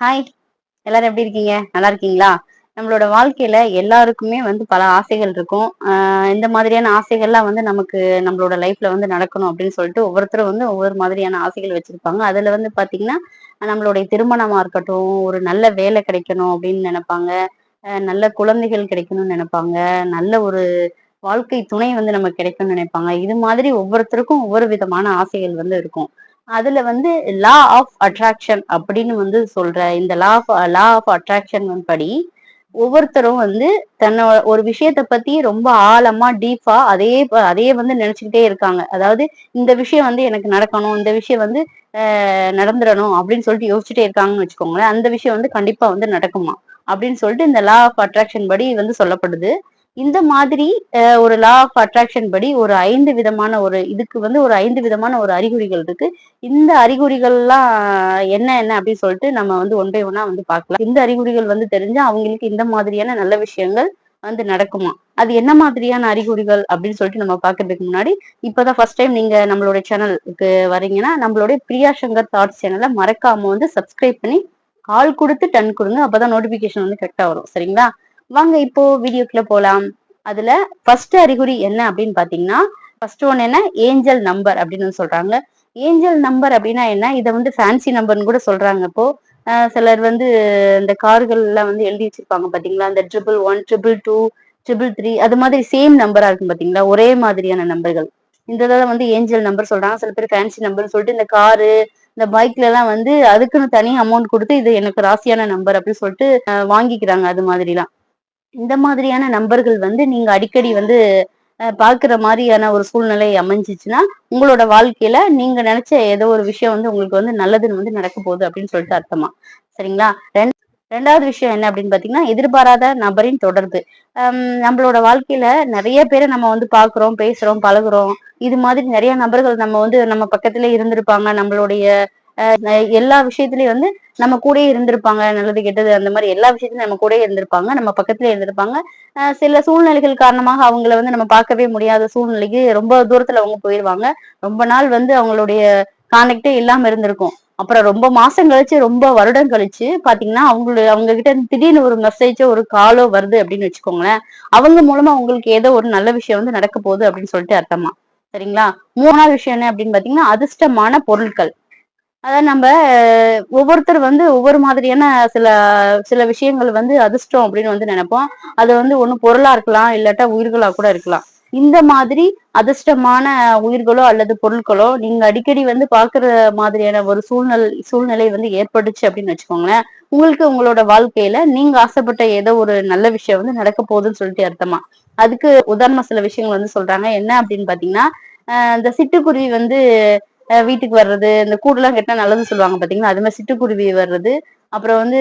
Hi எல்லாரும் எப்படி இருக்கீங்க? நல்லா இருக்கீங்களா? நம்மளோட வாழ்க்கையில எல்லாருக்குமே வந்து பல ஆசைகள் இருக்கும். இந்த மாதிரியான ஆசைகள்லாம் வந்து நமக்கு நம்மளோட லைஃப்ல வந்து நடக்கணும் அப்படின்னு சொல்லிட்டு ஒவ்வொருத்தரும் வந்து ஒவ்வொரு மாதிரியான ஆசைகள் வச்சிருப்பாங்க. அதுல வந்து பாத்தீங்கன்னா நம்மளுடைய திருமணமா இருக்கட்டும் ஒரு நல்ல வேலை கிடைக்கணும் அப்படின்னு நினைப்பாங்க. நல்ல குழந்தைகள் கிடைக்கணும்னு நினைப்பாங்க. நல்ல ஒரு வாழ்க்கை துணை வந்து நமக்கு கிடைக்கும்னு நினைப்பாங்க. இது மாதிரி ஒவ்வொருத்தருக்கும் ஒவ்வொரு விதமான ஆசைகள் வந்து இருக்கும். அதுல வந்து லா ஆஃப் அட்ராக்ஷன் அப்படின்னு வந்து சொல்ற இந்த law of law of attraction படி ஒவ்வொருத்தரும் வந்து தன்னோட ஒரு விஷயத்த பத்தி ரொம்ப ஆழமா டீப்பா அதே அதே வந்து நினைச்சுக்கிட்டே இருக்காங்க. அதாவது இந்த விஷயம் வந்து எனக்கு நடக்கணும் இந்த விஷயம் வந்து நடந்துடணும் அப்படின்னு சொல்லிட்டு யோசிச்சுட்டே இருக்காங்கன்னு வச்சுக்கோங்களேன். அந்த விஷயம் வந்து கண்டிப்பா வந்து நடக்குமா அப்படின்னு சொல்லிட்டு இந்த லா ஆஃப் அட்ராக்ஷன் படி வந்து சொல்லப்படுது. இந்த மாதிரி ஒரு லா ஆஃப் அட்ராக்ஷன் படி ஒரு ஐந்து விதமான ஒரு இதுக்கு வந்து ஒரு ஐந்து விதமான ஒரு அறிகுறிகள் இருக்கு. இந்த அறிகுறிகள்லாம் என்ன என்ன அப்படின்னு சொல்லிட்டு நம்ம வந்து ஒன் பை ஒன்னா வந்து பார்க்கலாம். இந்த அறிகுறிகள் வந்து தெரிஞ்சா அவங்களுக்கு இந்த மாதிரியான நல்ல விஷயங்கள் வந்து நடக்குமா? அது என்ன மாதிரியான அறிகுறிகள் அப்படின்னு சொல்லிட்டு நம்ம பாக்குறதுக்கு முன்னாடி இப்பதான் ஃபர்ஸ்ட் டைம் நீங்க நம்மளுடைய சேனலுக்கு வரீங்கன்னா நம்மளுடைய பிரியா சங்கர் தாட்ஸ் சேனலை மறக்காம வந்து சப்ஸ்கிரைப் பண்ணி கால் கொடுத்து டன் கொடுங்க அப்பதான் நோட்டிபிகேஷன் வந்து கரெக்டா வரும். சரிங்களா? வாங்க இப்போ வீடியோக்குள்ள போலாம். அதுல ஃபர்ஸ்ட் அறிகுறி என்ன அப்படின்னு பாத்தீங்கன்னா ஃபர்ஸ்ட் ஒன் என்ன? ஏஞ்சல் நம்பர் அப்படின்னு வந்து சொல்றாங்க. ஏஞ்சல் நம்பர் அப்படின்னா என்ன? இதை வந்து ஃபேன்சி நம்பர்னு கூட சொல்றாங்க இப்போ. சிலர் வந்து இந்த கார்கள்லாம் வந்து எழுதி வச்சிருப்பாங்க பாத்தீங்களா? இந்த triple one triple two triple three அது மாதிரி சேம் நம்பரா இருக்கும் பாத்தீங்களா? ஒரே மாதிரியான நம்பர்கள். இந்த இதில் வந்து ஏஞ்சல் நம்பர் சொல்றாங்க. சில பேர் ஃபேன்சி நம்பர் சொல்லிட்டு இந்த காரு இந்த பைக்ல எல்லாம் வந்து அதுக்குன்னு தனி அமௌண்ட் கொடுத்து இது எனக்கு ராசியான நம்பர் அப்படின்னு சொல்லிட்டு வாங்கிக்கிறாங்க. அது மாதிரிலாம். இந்த மாதிரியான நம்பர்கள் வந்து நீங்க அடிக்கடி வந்து பாக்குற மாதிரியான ஒரு சூழ்நிலை அமைஞ்சிச்சுன்னா உங்களோட வாழ்க்கையில நீங்க நினைச்ச ஏதோ ஒரு விஷயம் வந்து உங்களுக்கு வந்து நல்லதுன்னு வந்து நடக்க போகுது அப்படின்னு சொல்லிட்டு அர்த்தமா? சரிங்களா? ரெண்- ரெண்டாவது விஷயம் என்ன அப்படின்னு பாத்தீங்கன்னா எதிர்பாராத நபரின் தொடர்பு. ஹம், நம்மளோட வாழ்க்கையில நிறைய பேரை நம்ம வந்து பாக்குறோம் பேசுறோம் பழகுறோம். இது மாதிரி நிறைய நபர்கள் நம்ம வந்து நம்ம பக்கத்துல இருந்திருப்பாங்க. நம்மளுடைய எல்லா விஷயத்துலயும் வந்து நம்ம கூடயே இருந்திருப்பாங்க நல்லது கெட்டது அந்த மாதிரி எல்லா விஷயத்துலயும் நம்ம கூட இருந்திருப்பாங்க நம்ம பக்கத்துல இருந்திருப்பாங்க. சில சூழ்நிலைகள் காரணமாக அவங்கள வந்து நம்ம பார்க்கவே முடியாத சூழ்நிலைக்கு ரொம்ப தூரத்துல அவங்க போயிருவாங்க. ரொம்ப நாள் வந்து அவங்களுடைய கான்டாக்டே இல்லாம இருந்திருக்கும். அப்புறம் ரொம்ப மாசம் கழிச்சு ரொம்ப வருடம் கழிச்சு பாத்தீங்கன்னா அவங்களுடைய அவங்க கிட்ட இருந்து திடீர்னு ஒரு மெசேஜோ ஒரு காலோ வருது அப்படின்னு வச்சுக்கோங்களேன். அவங்க மூலமா உங்களுக்கு ஏதோ ஒரு நல்ல விஷயம் வந்து நடக்க போகுது அப்படின்னு சொல்லிட்டு அர்த்தமா. சரிங்களா? மூணாவது விஷயம் என்ன அப்படின்னு பாத்தீங்கன்னா அதிர்ஷ்டமான பொருட்கள். அதாவது நம்ம ஒவ்வொருத்தர் வந்து ஒவ்வொரு மாதிரியான சில சில விஷயங்கள் வந்து அதிர்ஷ்டம் அப்படின்னு வந்து நினைப்போம். அது வந்து ஒண்ணு பொருளா இருக்கலாம் இல்லாட்டா உயிர்களா கூட இருக்கலாம். இந்த மாதிரி அதிர்ஷ்டமான உயிர்களோ அல்லது பொருட்களோ நீங்க அடிக்கடி வந்து பாக்குற மாதிரியான ஒரு சூழ்நிலை சூழ்நிலை வந்து ஏற்பட்டுச்சு அப்படின்னு வச்சுக்கோங்களேன். உங்களுக்கு உங்களோட வாழ்க்கையில நீங்க ஆசைப்பட்ட ஏதோ ஒரு நல்ல விஷயம் வந்து நடக்க போகுதுன்னு சொல்லிட்டு அர்த்தமா? அதுக்கு உதாரணமா சில விஷயங்கள் வந்து சொல்றாங்க. என்ன அப்படின்னு பாத்தீங்கன்னா இந்த சிட்டுக்குருவி வந்து வீட்டுக்கு வர்றது இந்த கூடுலாம் கட்டினா நல்லதுன்னு சொல்லுவாங்க பாத்தீங்களா? அது மாதிரி சிட்டுக்குருவி வர்றது அப்புறம் வந்து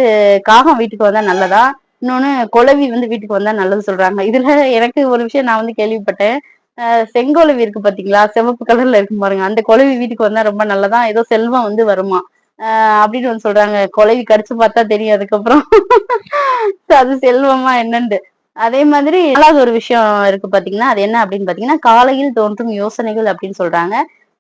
காகம் வீட்டுக்கு வந்தா நல்லதா? இன்னொன்னு குளவி வந்து வீட்டுக்கு வந்தா நல்லது சொல்றாங்க. இதுல எனக்கு ஒரு விஷயம் நான் வந்து கேள்விப்பட்டேன். செங்கோலவி இருக்கு பாத்தீங்களா? சிவப்பு கலர்ல இருக்கும் பாருங்க. அந்த குளவி வீட்டுக்கு வந்தா ரொம்ப நல்லதா? ஏதோ செல்வம் வந்து வருமா? ஆஹ் அப்படின்னு வந்து சொல்றாங்க. குலவி கடிச்சு பார்த்தா தெரியும் அதுக்கப்புறம். அது செல்வமா என்னன்னு அதே மாதிரி நாலாவது ஒரு விஷயம் இருக்கு பாத்தீங்கன்னா அது என்ன அப்படின்னு பாத்தீங்கன்னா காலையில் தோன்றும் யோசனைகள் அப்படின்னு சொல்றாங்க.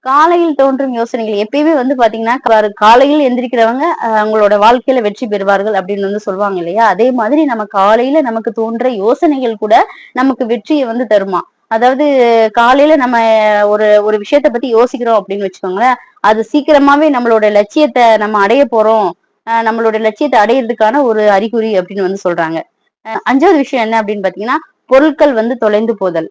காலையில் தோன்றும் யோசனைகள். எப்பயுமே வந்து பாத்தீங்கன்னா காலையில் எந்திரிக்கிறவங்க அவங்களோட வாழ்க்கையில வெற்றி பெறுவார்கள் அப்படின்னு வந்து சொல்லுவாங்க இல்லையா? அதே மாதிரி நம்ம காலையில நமக்கு தோன்ற யோசனைகள் கூட நமக்கு வெற்றியை வந்து தருமா? அதாவது காலையில நம்ம ஒரு ஒரு விஷயத்த பத்தி யோசிக்கிறோம் அப்படின்னு வச்சுக்கோங்களேன் அது சீக்கிரமாவே நம்மளோட லட்சியத்தை நம்ம அடைய போறோம். ஆஹ் நம்மளோட லட்சியத்தை அடையிறதுக்கான ஒரு அறிகுறி அப்படின்னு வந்து சொல்றாங்க. அஞ்சாவது விஷயம் என்ன அப்படின்னு பாத்தீங்கன்னா பொருட்கள் வந்து தொலைந்து போதல்.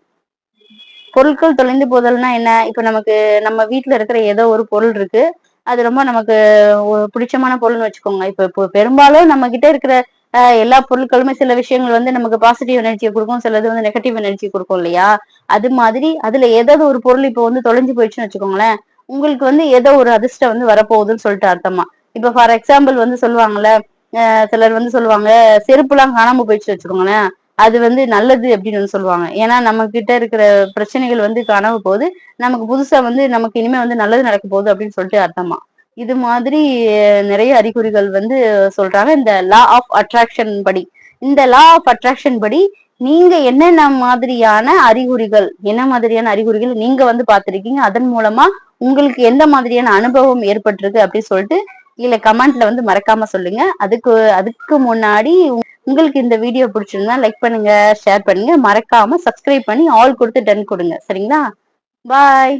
பொருட்கள் தொலைந்து போதல்னா என்ன? இப்ப நமக்கு நம்ம வீட்ல இருக்கிற ஏதோ ஒரு பொருள் இருக்கு. அது ரொம்ப நமக்கு பிடிச்சமான பொருள்னு வச்சுக்கோங்க. இப்ப இப்போ பெரும்பாலும் நம்ம கிட்ட இருக்கிற எல்லா பொருட்களுமே சில விஷயங்கள் வந்து நமக்கு பாசிட்டிவ் எனர்ஜியை கொடுக்கும். சிலது வந்து நெகட்டிவ் எனர்ஜி கொடுக்கும் இல்லையா? அது மாதிரி அதுல ஏதாவது ஒரு பொருள் இப்போ வந்து தொலைஞ்சு போயிடுச்சுன்னு வச்சுக்கோங்களேன். உங்களுக்கு வந்து ஏதோ ஒரு அதிர்ஷ்டம் வந்து வரப்போகுதுன்னு சொல்லிட்டு அர்த்தமா. இப்ப ஃபார் எக்ஸாம்பிள் வந்து சொல்லுவாங்கல்ல சிலர் வந்து சொல்லுவாங்க செருப்புலாம் காணாம போயிடுச்சு வச்சுக்கோங்களேன். அது வந்து நல்லது அப்படின்னு வந்து சொல்லுவாங்க. ஏன்னா நம்ம கிட்ட இருக்கிற பிரச்சனைகள் வந்து கனவு போகுது நமக்கு புதுசா வந்து நமக்கு இனிமே வந்து நல்லது நடக்க போகுது அப்படின்னு சொல்லிட்டு அர்த்தமா? இது மாதிரி நிறைய அறிகுறிகள் வந்து சொல்றாங்க. இந்த லா ஆஃப் அட்ராக்ஷன் படி. இந்த லா ஆஃப் அட்ராக்ஷன் படி நீங்க என்னென்ன மாதிரியான அறிகுறிகள் என்ன மாதிரியான அறிகுறிகள் நீங்க வந்து பாத்திருக்கீங்க அதன் மூலமா உங்களுக்கு எந்த மாதிரியான அனுபவம் ஏற்பட்டிருக்கு அப்படின்னு சொல்லிட்டு இல்ல கமெண்ட்ல வந்து மறக்காம சொல்லுங்க. அதுக்கு அதுக்கு முன்னாடி உங்களுக்கு இந்த வீடியோ பிடிச்சிருந்தா லைக் பண்ணுங்க ஷேர் பண்ணுங்க. மறக்காம சப்ஸ்கிரைப் பண்ணி ஆல் கொடுத்து டன் கொடுங்க. சரிங்களா? பாய்